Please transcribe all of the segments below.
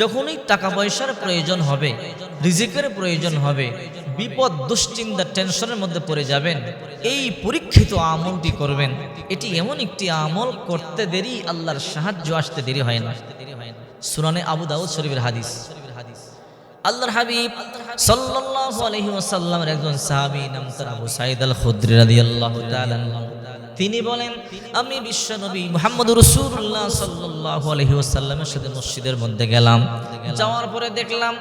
যখনই টাকা পয়সার প্রয়োজন হবে, রিজিকের প্রয়োজন হবে, বিপদ, দুশ্চিন্তা, টেনশনের মধ্যে পড়ে যাবেন, এই পরীক্ষিত আমলটি করবেন। এটি এমন একটি আমল করতে দেরি, আল্লাহর সাহায্য আসতে দেরি হয় না। সুরানে আবু দাউদ শরীফের হাদিস। আল্লাহর হাবিব সাল্লাল্লাহু আলাইহি ওয়াসাল্লামের একজন সাহাবী, নাম তার আবু সাঈদ আল খুদরি রাদিয়াল্লাহু তাআলা। তিনি বলেন, আমি বিশ্ব নবী মুহাম্মদ রাসূলুল্লাহ সাল্লাল্লাহু আলাইহি সাথে মসজিদের মধ্যে গেলাম। যাওয়ার পরে দেখলাম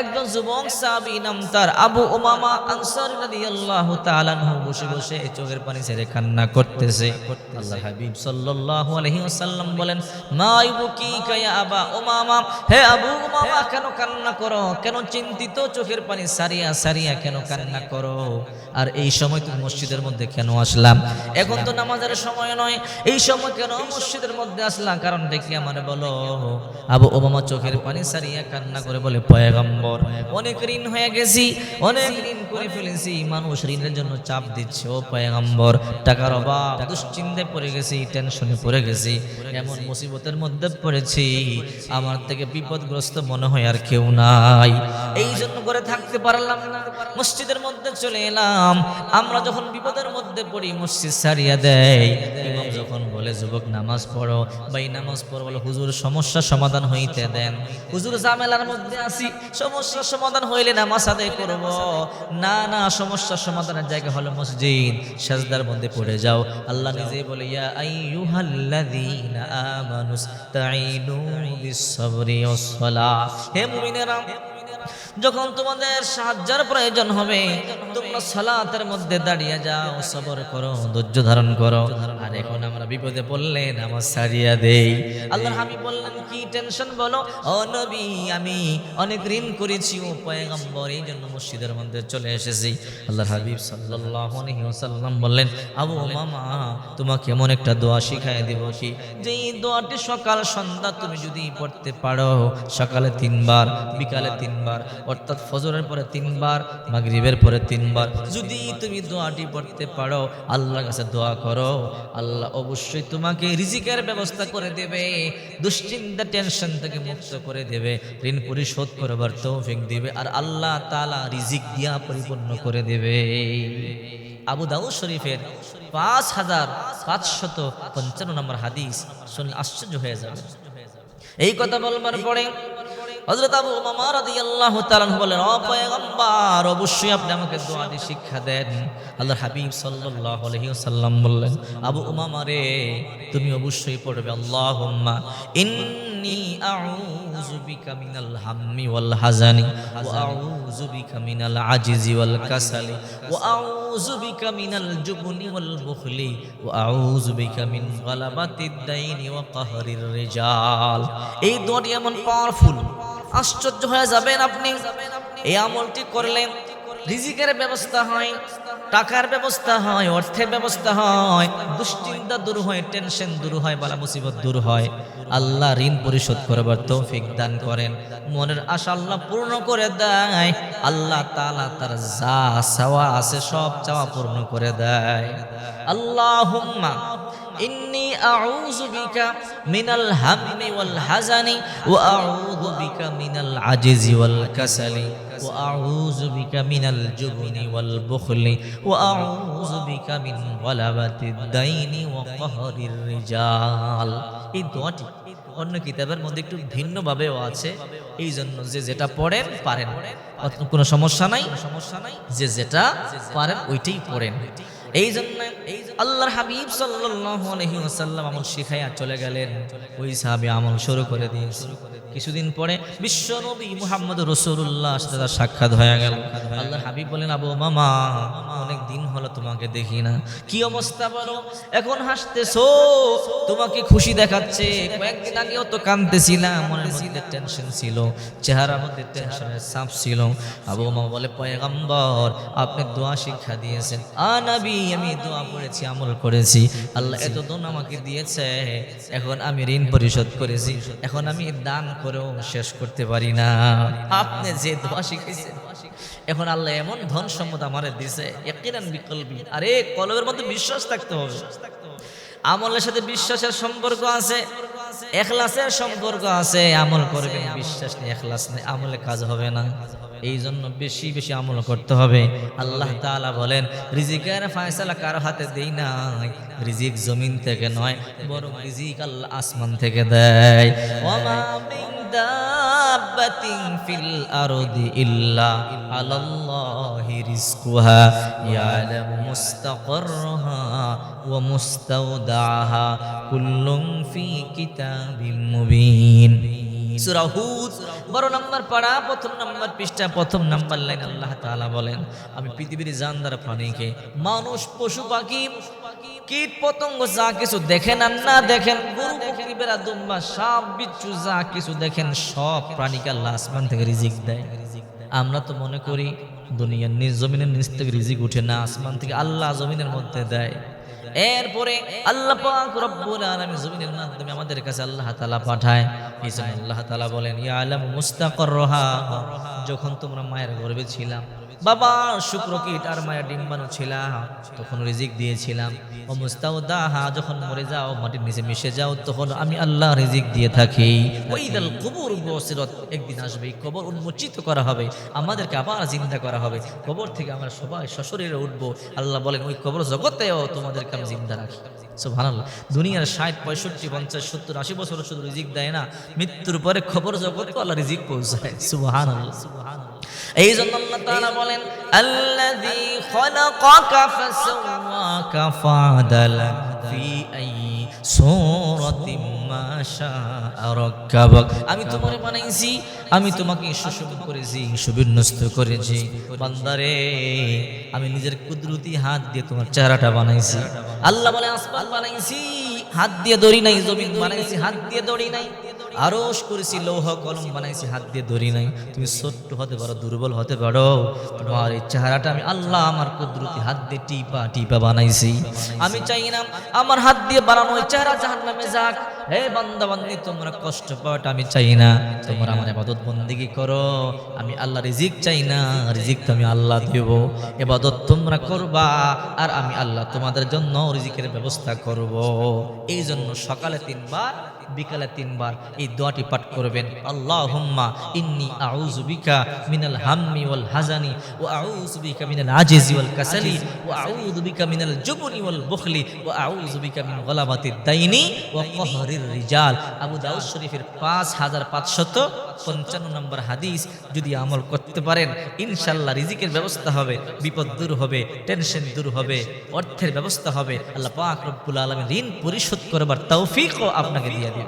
একজন যুবক সাহাবী নাম তার আবু উমামা আনসারী রাদিয়াল্লাহু তাআলা আনহু বসে বসে চোখের পানি ছেড়ে কান্না করতেছে। আল্লাহ হাবিব সাল্লাল্লাহু আলাইহি ওয়াসাল্লাম বলেন, মা ইবুকিকা ইয়া আবা উমামা? হে আবু উমামা, কেন কান্না করো? কেন চিন্তিত? চোখের পানি সারিয়া সারিয়া কেন কান্না করো? আর এই সময় তুমি মসজিদের মধ্যে কেন আসলাম এখন তো নামাজের সময় নয়। এই সময় কেন মসজিদের মধ্যে আসলাম? কারণ দেখি আমার বলো? আবু ওবামা চোখের পানি সারিয়া কান্না করে বলে, পয়গম্বর, অনেক ঋণ হয়ে গেছি, অনেক ঋণ করে ফেলেছি। মানুষ ঋণের জন্য চাপ দিচ্ছে। ও পয়গম্বর, টাকার অভাব, দুশ্চিন্তায় পড়ে গেছি টেনশনে পড়ে গেছি, এমন মুসিবতের মধ্যে পড়েছি। আমার থেকে বিপদগ্রস্ত মনে হয় আর কেউ নাই। এই জন্য করে থাকতে পারলাম না। মসজিদের মধ্যে চলে এলাম। আমরা যখন বিপদের মধ্যে পড়ি, মসজিদ সারিয়া দেয়। ইমাম যখন বলে, যুবক, নামাজ পড়ো। বা এই নামাজ পড়ো বলে হুজুর সমস্যা সমাধান হইতে দেন। হুজুর জামেলার মধ্যে আসি সমস্যার সমাধান হইলে নামাজ আদায় করব। না না সমস্যার সমাধানের জায়গা হলো মসজিদ। সাজদার মধ্যে পড়ে যাও। আল্লাহ নিজে বলে, ইয়া আইয়ুহাল্লাযীনা আমানুস্তাঈনু বিস-সাবরি ওয়াস-সালাহ হে মুমিনেরা যখন তোমাদের সাহায্যের প্রয়োজন হবে, তোমরা সালাতের মধ্যে দাঁড়িয়ে যাও, সবর করো, ধৈর্য ধারণ করো। আর এখন আমরা বিপদে পড়লে নামাজ সারিয়া দেই। আল্লাহর হাবিব বললেন, কি টেনশন বলো? ও নবী, আমি অনেক ঋণ করেছি, ও পয়গম্বর, এই জন্য মসজিদের মধ্যে চলে এসেছি। আল্লাহর হাবিব সাল্লাল্লাহু আলাইহি ওয়াসাল্লাম বললেন, আবু মামা তোমাকে এমন একটা দোয়া শিখাই দেব কি? যে এই দোয়াটি সকাল সন্ধ্যা তুমি যদি পড়তে পারো, সকালে তিনবার, বিকালে তিনবার অর্থাৎ ফজরের পরে তিনবার, মাগরিবের পরে তিনবার। যদি তুমি দোয়াটি পড়তে পারো, আল্লাহর কাছে দোয়া করো। আল্লাহ অবশ্যই তোমাকে রিজিকের ব্যবস্থা করে দেবে, দুশ্চিন্তা, টেনশন থেকে মুক্ত করে দেবে, ঋণ পরিশোধ করবার তৌফিক দিবে, আর আল্লাহ তাআলা রিজিক দিয়া পরিপূর্ণ করে দেবে। আবু দাউদ শরীফের পাঁচ হাজার পাঁচশত পঞ্চান্ন নম্বর হাদিস শুনলে আশ্চর্য হয়ে যাবে। এই কথা বলবার পরে হযরত আবু উমামা রাদিয়াল্লাহু তাআলা বলেন ও পয়গম্বর, অবশ্যই আপনি আমাকে দোয়াটি শিক্ষা দেন। আল্লাহর হাবিব সাল্লাল্লাহু আলাইহি ওয়াসাল্লাম বললেন, আবু উমামা রে, তুমি অবশ্যই পড়বে, আল্লাহুম্মা ইন্নী আউযু বিকা মিনাল হাম্মি ওয়াল হাজানি ওয়া আউযু বিকা মিনাল আজিজি ওয়াল কাসালি, ওয়া আউযু বিকা মিনাল জুবনি ওয়াল বুখলি ওয়া আউযু বিকা মিন গালাবাতিদ দাইনি ওয়া কাহরির রিজাল। এই দোয়াটি এমন পাওয়ারফুল আশ্চর্য হয়ে যাবেন আপনি। এই আমলটি করলেন রিজিকের ব্যবস্থা হয়, টাকার ব্যবস্থা হয়, অর্থের ব্যবস্থা হয়, দুশ্চিন্তা দূর হয় টেনশন দূর হয়, বালা মুসিবত দূর হয়। আল্লাহ ঋণ পরিশোধ করবার তৌফিক দান করেন। মনের আশা আল্লাহ পূর্ণ করে দেয়। আল্লাহ তাআলা তার যা চাওয়া আছে সব চাওয়া পূর্ণ করে দেয়। ইন্নি আউযু বিকা মিনাল হাম্মি ওয়াল হাজানি ওয়া আউযু বিকা মিনাল আজিজি ওয়াল কাসালি ওয়া আউযু বিকা মিনাল জুবনি ওয়াল বুখলি ওয়া আউযু বিকা মিন গলাবাতিদ দাইনি ওয়া কাহরির রিজাল। এই দোয়াটি অন্য কিতাবের মধ্যে একটু ভিন্নভাবেও আছে। এই জন্য যে যেটা পড়েন, পারেন। কোনো সমস্যা নাই। সমস্যা নাই যে যেটা পারেন, ওইটাই পড়েন। ওইটাই এই জন্য আল্লাহর হাবিব সাল্লাল্লাহু আলাইহি ওয়াসাল্লাম আমল শিখাইয়া চলে গেলেন। ওই সাহাবী আমল শুরু করে দিয়েছে। কিছুদিন পরে বিশ্ব নবী মুহাম্মদ রাসূলুল্লাহ সাথে তার সাক্ষাৎ হয়ে গেল। আল্লাহর হাবিব বলেন, আবু মামা, অনেক দিন হলো তোমাকে দেখি না। কি অবস্থা বলো? এখন হাসতেছো? তোমাকে খুশি দেখাচ্ছে। কয়েকদিন আগেও তো কাঁদতেছিলাম। মনের মধ্যে টেনশন ছিল, চেহারার মধ্যে টেনশনের চাপ ছিল। আবু মামা বলে, পয়গম্বর, আপনি দোয়া শিক্ষা দিয়েছেন। আ নবী আমি দোয়া পড়েছি আমল করেছি। আল্লাহ এত দোন আমাকে দিয়েছে, এখন আমি ঋণ পরিশোধ করেছি। এখন আমি দান করেও শেষ করতে পারি না। আপনি যে দোয়া শিখেছেন, এখন আল্লাহ এমন ধন সম্পদ আমার দিছে একিরান বিকল্পী আরে কলমের মধ্যে বিশ্বাস থাকতে হবে। আমলের সাথে বিশ্বাসের সম্পর্ক আছে। এখলাসের সম্পর্ক আছে, আমল করবেন, বিশ্বাস নেই, এখলাস নেই, আমলে কাজ হবে না। এই জন্য বেশি বেশি আমল করতে হবে। আল্লাহ তালা বলেন, রিজিকের ফায়সালা কারও হাতে দেই নাই। রিজিক জমিন থেকে নয়, বরং রিজিক আল্লাহ আসমান থেকে দেয়। ওমা মিন দাব্বাতিন ফিল আরদি ইল্লা আলাল্লাহি রিজকুহা ইয়ালামু মুস্তাকাররাহা ওয়া মুস্তাওদাহা কুল্লুম ফি কিতাবিম মুবিন সূরা হুদ বড় নাম্বার পাড়া, প্রথম নাম্বার পৃষ্ঠা, প্রথম নাম্বার লাইন আল্লাহ তাআলা বলেন, আমি পৃথিবীর জানদার প্রাণীকে, মানুষ, পশু, পাখি, কীট পতঙ্গ যা কিছু দেখেন আর না দেখেন, গরু, বকরি বেড়া দুম্বা বিচ্ছু যা কিছু দেখেন, সব প্রাণীকে আল্লাহ আসমান থেকে রিজিক দেয়। আমরা তো মনে করি, দুনিয়ার নিজ জমিনের নিচ থেকে রিজিক উঠে না, আসমান থেকে আল্লাহ জমিনের মধ্যে দেয়। এরপরে আল্লাহ পাক রব্বুল আলামিন জমিনের মাধ্যমে আমাদের কাছে আল্লাহ তাআলা পাঠায় আল্লাহ তাআলা বলেন ইয়া আলাম মুস্তাকরহা যখন তোমরা মায়ের গর্বে ছিলাম, বাবা শুক্রকীট আর মায়ের ডিম্বাণু ছিলাম তখন রিজিক দিয়েছিলাম। ও মুস্তাউদাহা, যখন মরে যাও, মাটির নিচে মিশে যাও, তখন আমি আল্লাহ রিজিক দিয়ে থাকি। ওইদাল কবর বসিরত। একদিন আসবে, কবর উন্মোচিত করা হবে, আমাদেরকে আবার জিন্দা করা হবে। কবর থেকে আমরা সবাই সশরীরে উঠবো। আল্লাহ বলেন, ওই কবর জগতেও তোমাদেরকে আমি জিন্দা রাখি। সুবহানাল্লাহ। দুনিয়ার ষাট, পঁয়ষট্টি, পঞ্চাশ, সত্তর, আশি বছর শুধু রিজিক দেয় না মৃত্যুর পরে খবর জগৎ আল্লাহ রিজিক পৌঁছায়। সুবহানাল্লাহ। এই জন্য আল্লাহ তাআলা বলেন, আল্লাযী খলাকাকা ফাসাওয়াকা ফাদালাক ফি আই আমি তোমারে বানাইছি, আমি তোমাকে সুষম করেছি, সুবিন্যস্ত করেছি। বান্দারে, আমি নিজের কুদরতি হাত দিয়ে তোমার চেহারাটা বানাইছি। আল্লাহ বলে, আসমান বানাইছি, হাত দিয়ে দড়ি নাই, জমিন বানাইছি, হাত দিয়ে দড়ি নাই। আরস করেছি, লৌহ কলম বানাইছি, হাত দিয়ে দড়ি নাই। তুমি ছোট্ট হতে পারো, দুর্বল হতে পারো। তোমার এই চেহারাটা আমি আল্লাহ আমার কুদরতি হাত দিয়ে টিপা টিপা বানাইছি। আমি চাই না আমার হাত দিয়ে বানানো চেহারা জাহান নামে যাক। হে বান্দা, বান্দি, তোমরা কষ্ট পাওয়াটা আমি চাই না। তোমরা আমার এবাদত বন্দিগি করো। আমি আল্লাহ রিজিক চাই না, রিজিক তো আমি আল্লাহ দেব। এবাদত তোমরা করবা আর আমি আল্লাহ তোমাদের জন্য রিজিকের ব্যবস্থা করব। এই জন্য সকালে তিনবার বিকালে তিনবার এই দোয়াটি পাঠ করবেন। আল্লাহুম্মা ইন্নি আউযু বিকা মিনাল হাম্মি ওয়াল হাজানি ওয়া আউযু বিকা মিনাল আজিজি ওয়াল কাসালি ওয়া আউযু বিকা মিনাল জুবনি ওয়াল বুখলি ওয়া আউযু বিকা মিন গলাবাতিদ দাইনি ওয়া কহরির রিজাল। আবু দাউদ শরীফের 5555 নম্বর হাদিস যদি আমল করতে পারেন, ইনশাআল্লাহ রিজিকের ব্যবস্থা হবে, বিপদ দূর হবে, টেনশন দূর হবে, অর্থের ব্যবস্থা হবে। আল্লাহ পাক রব্বুল আলামিন ঋণ পরিশোধ করবার তৌফিকও আপনাকে দিয়ে দিবেন।